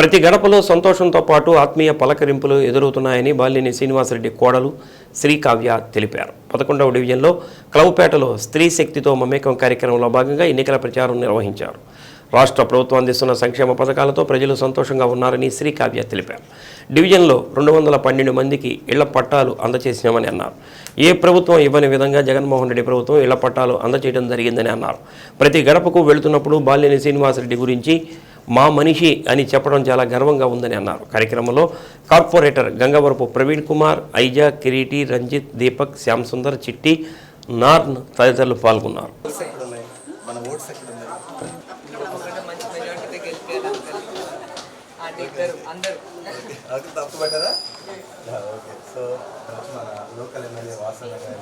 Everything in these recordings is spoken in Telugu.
ప్రతి గడపలో సంతోషంతో పాటు ఆత్మీయ పలకరింపులు ఎదురవుతున్నాయని బాలినేని శ్రీనివాసరెడ్డి కోడలు శ్రీకావ్య తెలిపారు. పదకొండవ డివిజన్లో క్లవ్పేటలో స్త్రీ శక్తితో మమేకం కార్యక్రమంలో భాగంగా ఎన్నికల ప్రచారం నిర్వహించారు. రాష్ట్ర ప్రభుత్వం అందిస్తున్న సంక్షేమ పథకాలతో ప్రజలు సంతోషంగా ఉన్నారని శ్రీకావ్య తెలిపారు. డివిజన్లో రెండు వందల పన్నెండు మందికి ఇళ్ళ పట్టాలు అందచేసినామని అన్నారు. ఏ ప్రభుత్వం ఇవ్వని విధంగా జగన్మోహన్ రెడ్డి ప్రభుత్వం ఇళ్ళ పట్టాలు అందజేయడం జరిగిందని అన్నారు. ప్రతి గడపకు వెళుతున్నప్పుడు బాలినేని శ్రీనివాసరెడ్డి గురించి మా మనిషి అని చెప్పడం చాలా గర్వంగా ఉందని అన్నారు. కార్యక్రమంలో కార్పొరేటర్ గంగవరపు ప్రవీణ్ కుమార్ ఐజా కిరీటి రంజిత్ దీపక్ శ్యామ్ సుందర్ చిట్టి నార్న్ తదితరులు పాల్గొన్నారు. సో మన లోకల్ ఎమ్మెల్యే వాసన గారి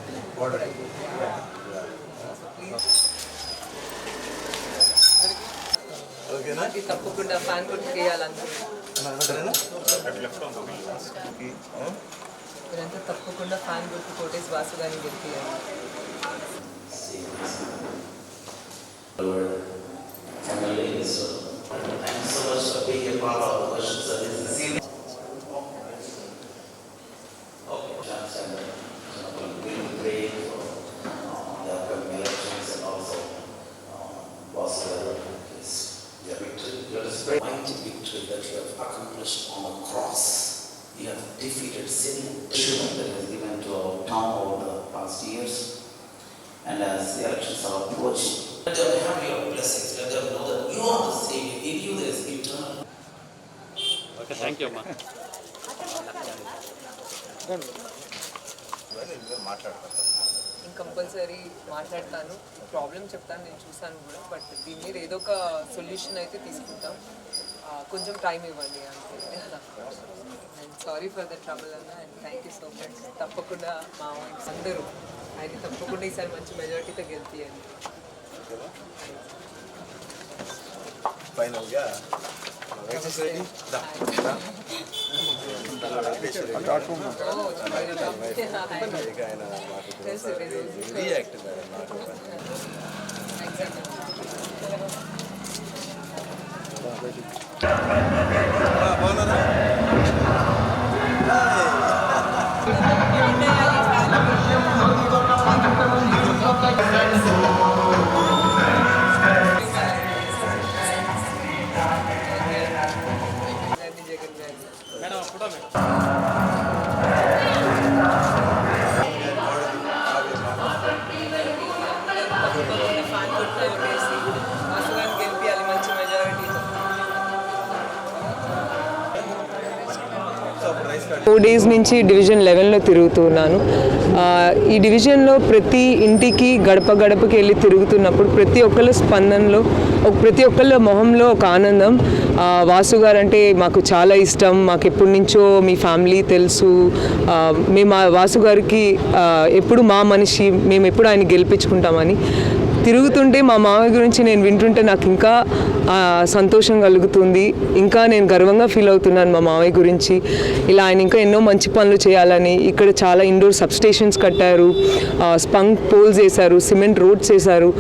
ఓకేనా? అది తప్పకుండా ఫ్యాన్ గుర్తు వేయాలందరూ సరేనా? మీరంతా తప్పకుండా ఫ్యాన్ గుర్తు కోటేసి వాసు గారిని గెలిపియాలి mighty victory that you have accomplished on the cross. You have defeated sin. Achievement that has given to our town over the past years. And as the elections are approaching, let them have your blessings. Let them know that you are the Savior. In you there is eternal. మాట్లాడతాను Compulsory మాట్లాడతాను. ప్రాబ్లం చెప్తాను నేను చూసాను కూడా. బట్ దీని మీద ఏదో ఒక సొల్యూషన్ అయితే తీసుకుంటాం. కొంచెం టైం ఇవ్వండి అంటే and sorry for the trouble అన్న. And thank you so much తప్పకుండా మా వైఫ్స్ అందరూ. ఆయన తప్పకుండా ఈసారి మంచి మెజారిటీతో గెలిపియండి. ఫైనల్గా వెంకటేశ్వర రెడ్డి దా, దా. వెంకటేశ్వర రెడ్డి ఇక ఆయన మాకు తెలుసు, తెలుసు. వెరీ యాక్టివ్ మేడం నాకు జగన్ గారు ఫోర్ డేస్ నుంచి డివిజన్ లెవెన్లో తిరుగుతున్నాను ఈ డివిజన్లో ప్రతి ఇంటికి గడప గడపకి వెళ్ళి తిరుగుతున్నప్పుడు ప్రతి ఒక్కళ్ళ స్పందనలో ఒక ప్రతి ఒక్కళ్ళ మొహంలో ఒక ఆనందం. వాసు గారు అంటే మాకు చాలా ఇష్టం. మాకు ఎప్పటి నుంచో మీ ఫ్యామిలీ తెలుసు. మేము వాసు గారికి ఎప్పుడు మా మనిషి మేము ఎప్పుడు ఆయన గెలిపించుకుంటామని. తిరుగుతుంటే మా మామయ్య గురించి నేను వింటుంటే నాకు ఇంకా సంతోషం కలుగుతుంది. ఇంకా నేను గర్వంగా ఫీల్ అవుతున్నాను మా మామయ్య గురించి. ఇలా ఆయన ఇంకా ఎన్నో మంచి పనులు చేయాలని ఇక్కడ చాలా ఇండోర్ సబ్స్టేషన్స్ కట్టారు. స్పంక్ పోల్స్ వేశారు సిమెంట్ రోడ్స్ వేశారు.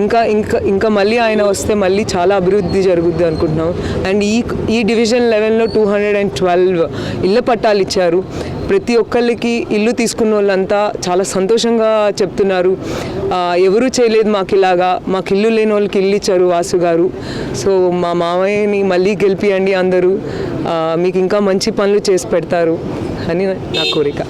ఇంకా ఇంకా ఇంకా మళ్ళీ ఆయన వస్తే మళ్ళీ చాలా అభివృద్ధి జరుగుద్ది అనుకుంటున్నాం. అండ్ ఈ ఈ డివిజన్ లెవెన్లో టూ హండ్రెడ్ అండ్ ట్వెల్వ్ ఇళ్ళ పట్టాలు ఇచ్చారు. ప్రతి ఒక్కళ్ళకి ఇల్లు తీసుకున్న వాళ్ళంతా చాలా సంతోషంగా చెప్తున్నారు. ఎవరూ చేయలేదు మాకు ఇలాగా మాకు ఇల్లు లేని వాళ్ళకి ఇల్లు ఇచ్చారు వాసు గారు. సో మా మామయ్యని మళ్ళీ గెలిపియండి అందరూ. మీకు ఇంకా మంచి పనులు చేసి పెడతారు అని నా కోరిక.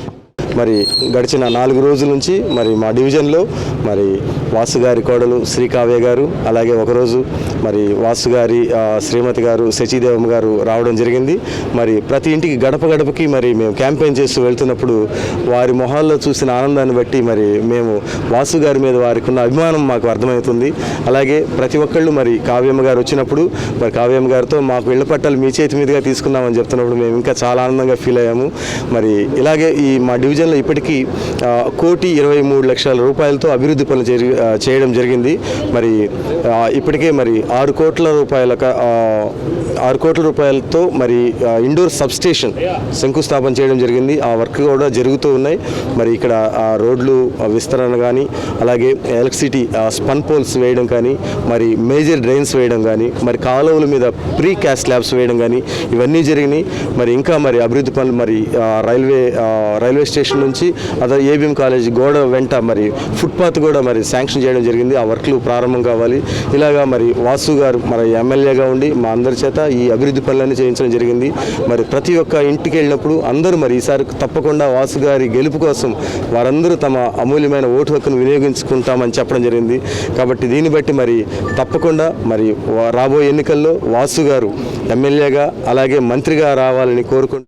మరి గడిచిన నాలుగు రోజుల నుంచి మరి మా డివిజన్లో మరి వాసు గారి కోడలు శ్రీకావ్య గారు అలాగే ఒకరోజు మరి వాసు గారి శ్రీమతి గారు శచీదేవమ్మ గారు రావడం జరిగింది. మరి ప్రతి ఇంటికి గడప గడపకి మరి మేము క్యాంపెయిన్ చేస్తూ వెళ్తున్నప్పుడు వారి మొహాల్లో చూసిన ఆనందాన్ని బట్టి మరి మేము వాసు గారి మీద వారికి ఉన్న అభిమానం మాకు అర్థమవుతుంది. అలాగే ప్రతి ఒక్కళ్ళు మరి కావ్యమ్మ గారు వచ్చినప్పుడు మరి కావ్యమ్మ గారితో మాకు ఇళ్ళ పట్టాలు మీ చేతి మీదుగా తీసుకున్నామని చెప్తున్నప్పుడు మేము ఇంకా చాలా ఆనందంగా ఫీల్ అయ్యాము. మరి ఇలాగే ఈ మా డివిజన్ డివిజన్లో ఇప్పటికీ కోటి ఇరవై మూడు లక్షల రూపాయలతో అభివృద్ధి పనులు జరి- చేయడం జరిగింది. మరి ఇప్పటికే మరి ఆరు కోట్ల రూపాయల ఆరు కోట్ల రూపాయలతో మరి ఇండోర్ సబ్ స్టేషన్ శంకుస్థాపన చేయడం జరిగింది. ఆ వర్క్ కూడా జరుగుతూ ఉన్నాయి. మరి ఇక్కడ రోడ్లు విస్తరణ కానీ అలాగే ఎలక్ట్రిసిటీ స్పన్ పోల్స్ వేయడం కానీ మరి మేజర్ డ్రైన్స్ వేయడం కానీ మరి కాలువల మీద ప్రీ క్యాస్ట్ ల్యాబ్స్ వేయడం కానీ ఇవన్నీ జరిగినాయి. మరి ఇంకా మరి అభివృద్ధి పనులు మరి రైల్వే రైల్వే స్టేషన్ నుంచి అదే ఏబిఎం కాలేజ్ గోడ వెంట మరి ఫుట్పాత్ కూడా మరి శాంక్షన్ చేయడం జరిగింది. ఆ వర్క్లు ప్రారంభం కావాలి. ఇలాగా మరి వాసు గారు మరి ఎమ్మెల్యేగా ఉండి మా అందరి చేత ఈ అభివృద్ధి పనులన్నీ చేయించడం జరిగింది. మరి ప్రతి ఒక్క ఇంటికి వెళ్ళినప్పుడు అందరూ మరి ఈసారి తప్పకుండా వాసు గారి గెలుపు కోసం వారందరూ తమ అమూల్యమైన ఓటు హక్కును వినియోగించుకుంటామని చెప్పడం జరిగింది. కాబట్టి దీన్ని బట్టి మరి తప్పకుండా మరి రాబోయే ఎన్నికల్లో వాసు గారు ఎమ్మెల్యేగా అలాగే మంత్రిగా రావాలని కోరుకుంటున్నాను